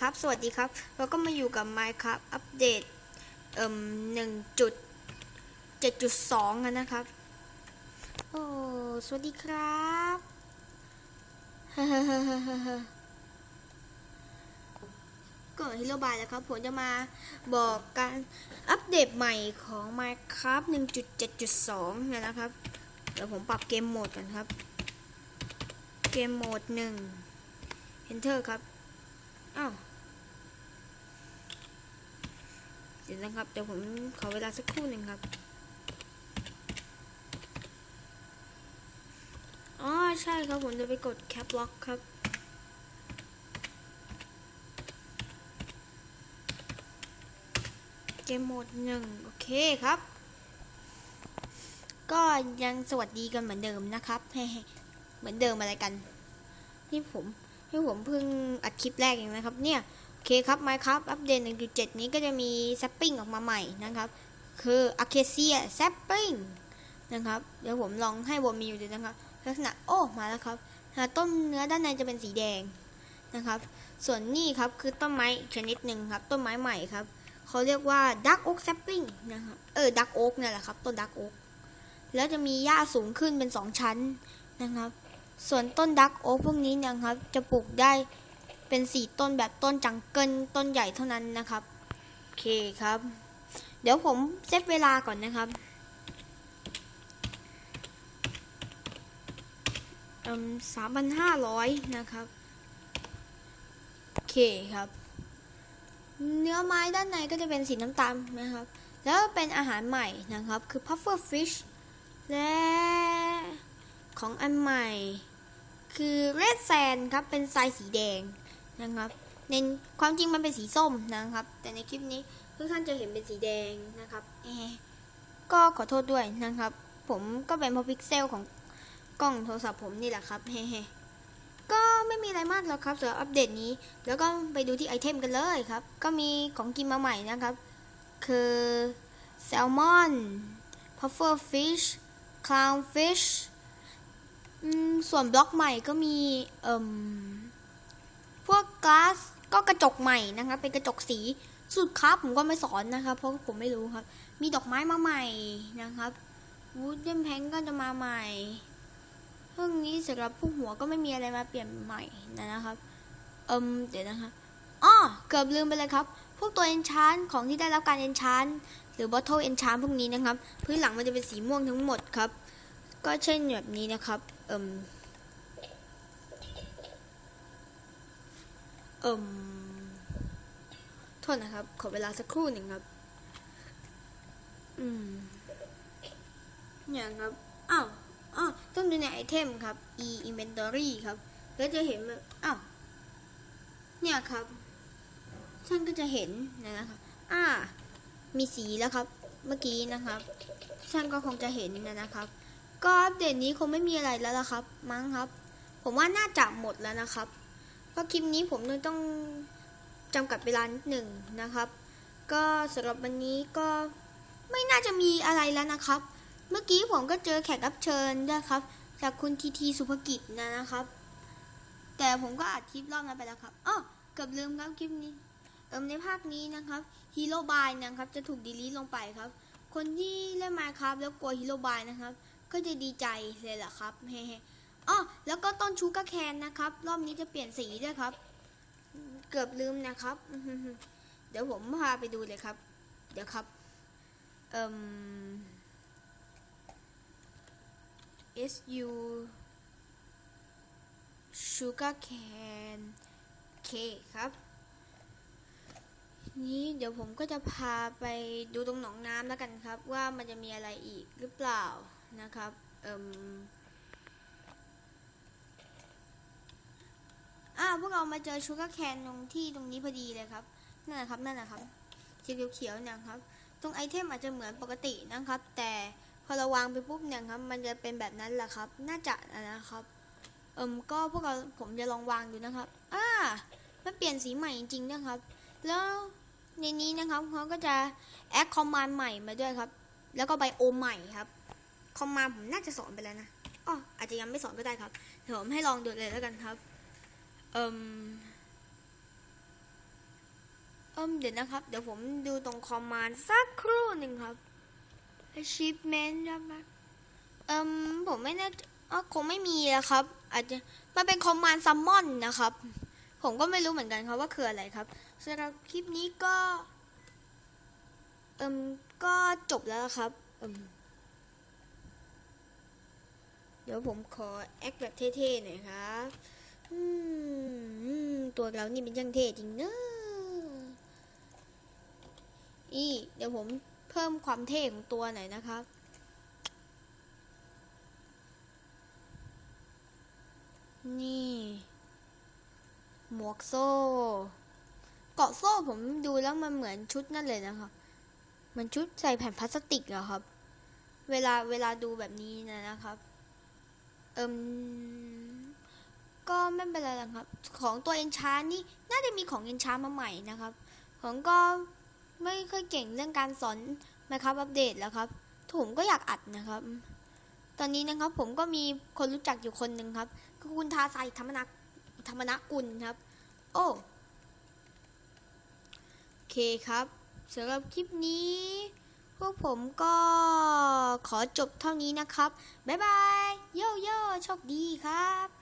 ครับ สวัสดีครับ เราก็มาอยู่กับ Minecraft อัปเดตเอ่มหนึ่งจุดเจ็ดจุดสองกันนะครับ โอ้ สวัสดีครับก็ฮิโรบายแล้วครับ ผมจะมาบอกการอัปเดตใหม่ของ Minecraft 1.7.2เนี่ยนะครับ เดี๋ยวผมปรับเกมโหมดกันครับ เกมโหมดหนึ่ง Enter ครับ อ้าวเดี๋ยวนะครับเดี๋ยวผมขอเวลาสักครู่หนึ่งครับอ๋อใช่ครับผมจะไปกด Cap Lock ครับเกมโหมดหนึ่งโอเคครับ ก็ยังสวัสดีกันเหมือนเดิมนะครับเหมือนเดิมอะไรกัน ที่ผม ที่ผมเพิ่งอัดคลิปแรกเองนะครับ เนี่ยโอเคครับ Minecraft อัปเดต 1.7 นี้ก็จะมีแซปปิ้งออกมาใหม่นะครับ คือ Acacia Sapping นะครับ เดี๋ยวผมลองให้วอมีอยู่ดูนะครับ ลักษณะโอ้มาแล้วครับต้นเนื้อด้านในจะเป็นสีแดงนะครับ ส่วนนี่ครับคือต้นไม้ชนิดหนึ่งครับ ต้นไม้ใหม่ครับเขาเรียกว่า Dark Oak Sapling นะครับเออ Dark Oak เนี่แหละครับต้น Dark Oak แล้วจะมีหญ้าสูงขึ้นเป็นสองชั้นนะครับ ส่วนต้น Dark Oak พวกนี้เนะครับ จะปลูกได้เป็นสี่ต้นแบบต้นจังเกิลต้นใหญ่เท่านั้นนะครับโอเคครับ เดี๋ยวผมเซตเวลาก่อนนะครับสามพันห้าร้อยนะครับโอเคครับ เนื้อไม้ด้านในก็จะเป็นสีน้ำตาลนะครับ แล้วเป็นอาหารใหม่นะครับ คือ puffer fish และของอันใหม่ คือ red sand ครับเป็นทรายสีแดงนะครับในความจริงมันเป็นสีส้มนะครับ แต่ในคลิปนี้ทุกท่านจะเห็นเป็นสีแดงนะครับเอก็ขอโทษด้วยนะครับ ผมก็เป็นพราะพิกเซลของกล้องโทรศัพท์ผมนี่แหละครับเฮ้ก็ไม่มีอะไรมากแล้วครับสำหรับอัปเดตนี้ แล้วก็ไปดูที่ไอเทมกันเลยครับ ก็มีของกินมาใหม่นะครับ คือแซลมอนพัฟเฟอร์ฟิชคลาวฟิช ส่วนบล็อกใหม่ก็มีเอ่มพวกกลาสก็กระจกใหม่นะครับ เป็นกระจกสีสุดครับผมก็ไม่สอนนะครับ เพราะผมไม่รู้ครับ มีดอกไม้มาใหม่นะครับวูดเดนแพงก็จะมาใหม่เรื่องนี้สำหรับผู้หัวก็ไม่มีอะไรมาเปลี่ยนใหม่นะครับ เอิมเดี๋ยวนะคะอ้อเกือบลืมไปเลยครับ พวกตัวเอนชานของที่ได้รับการเอนชานหรือบอทเทิลเอนชานพวกนี้นะครับ พื้นหลังมันจะเป็นสีม่วงทั้งหมดครับ ก็เช่นแบบนี้นะครับเอิมเอิมโทษนะครับ ขอเวลาสักครู่หนึ่งครับ อืมเนี่ยครับอ้าวอ้าวต้องดูในไอเทมครับ e inventory ครับ แล้วจะเห็นแบบอ้าวเนี่ยครับท่านก็จะเห็นนะครับอ่ามีสีแล้วครับ เมื่อกี้นะครับท่านก็คงจะเห็นนะครับ ก็อัปเดตนี้คงไม่มีอะไรแล้วละครับ มั้งครับ ผมว่าน่าจะหมดแล้วนะครับ เพราะคลิปนี้ผมเลยต้องจำกัดเวลานิดหนึ่งนะครับ ก็สำหรับวันนี้ก็ไม่น่าจะมีอะไรแล้วนะครับ เมื่อกี้ผมก็เจอแขกรับเชิญด้วยครับ จากคุณทีทีสุภกิจนะนะครับ แต่ผมก็อัดคลิปรอบนั้นไปแล้วครับอ้อเกือบลืมครับคลิปนี้เอิมในภาคนี้นะครับฮีโร่บายนะครับ จะถูกดีลีทลงไปครับ คนที่เล่นมาครับแล้วกลัวฮีโร่บายนะครับ ก็จะดีใจเลยแหละครับเฮ้อ๋อแล้วก็ต้นชูกาแคนนะครับ รอบนี้จะเปลี่ยนสีด้วยครับ เกือบลืมนะครับ เดี๋ยวผมพาไปดูเลยครับ เดี๋ยวครับ เอ่ม S U Sugar Can K ครับ นี้เดี๋ยวผมก็จะพาไปดูตรงหนองน้ำแล้วกันครับ ว่ามันจะมีอะไรอีกหรือเปล่า นะครับเอ่มอ่าพวกเรามาเจอชูการ์แคนตรงที่ตรงนี้พอดีเลยครับนั่นนะครับนั่นนะครับสีเขียวๆเนี่ยครับ ตรงไอเทมอาจจะเหมือนปกตินะครับ แต่พอเราวางไปปุ๊บเนี่ยครับ มันจะเป็นแบบนั้นแหละครับ น่าจะนะครับ เอิมก็พวกเราผมจะลองวางดูนะครับอ่ามันเปลี่ยนสีใหม่จริงๆนะครับ แล้วในนี้นะครับเขาก็จะแอดคอมมานด์ใหม่มาด้วยครับ แล้วก็ไบโอมใหม่ครับ คอมมาผมน่าจะสอนไปแล้วนะอ๋ออาจจะยังไม่สอนก็ได้ครับเดี๋ยวผมให้ลองดูเลยแล้วกันครับ เอิมอืมเดี๋ยวนะครับ เดี๋ยวผมดูตรงคอมมานด์สักครู่หนึ่งครับ achievement ครับเอืมผมไม่แน่อ๋อคงไม่มีแล้วครับ อาจจะมันเป็นคอมมานด์ซัมมอนนะครับ ผมก็ไม่รู้เหมือนกันครับว่าคืออะไรครับสำหรับคลิปนี้ก็ เอืมก็จบแล้วครับอืม ดี๋ยวผมขอแอคแบบเท่ๆหน่อยครับอืมอืมตัวเรานี่เป็นยังเท่จริงเนอะอีเดี๋ยวผมเพิ่มความเท่ของตัวหน่อยนะครับนี่ หมวกโซ่ เกาะโซ่ผมดูแล้วมันเหมือนชุดนั่นเลยนะครับมันชุดใส่แผ่นพลาสติกเหรอครับ เวลาเวลาดูแบบนี้นะนะครับ เอิมก็ไม่เป็นไรหรอกครับ ของตัวเอนชาร์นี่น่าจะมีของเอนชาร์มาใหม่นะครับ ผมก็ไม่ค่อยเก่งเรื่องการสอนนะครับอัปเดตแล้วครับผมก็อยากอัดนะครับ ตอนนี้นะครับผมก็มีคนรู้จักอยู่คนหนึ่งครับ คือคุณทาไซธรรมนักธรรมนักกุลครับ โอ้โอเคครับสำหรับคลิปนี้ พวกผมก็ขอจบเท่านี้นะครับ บ๊ายบาย โยโย่โชคดีครับ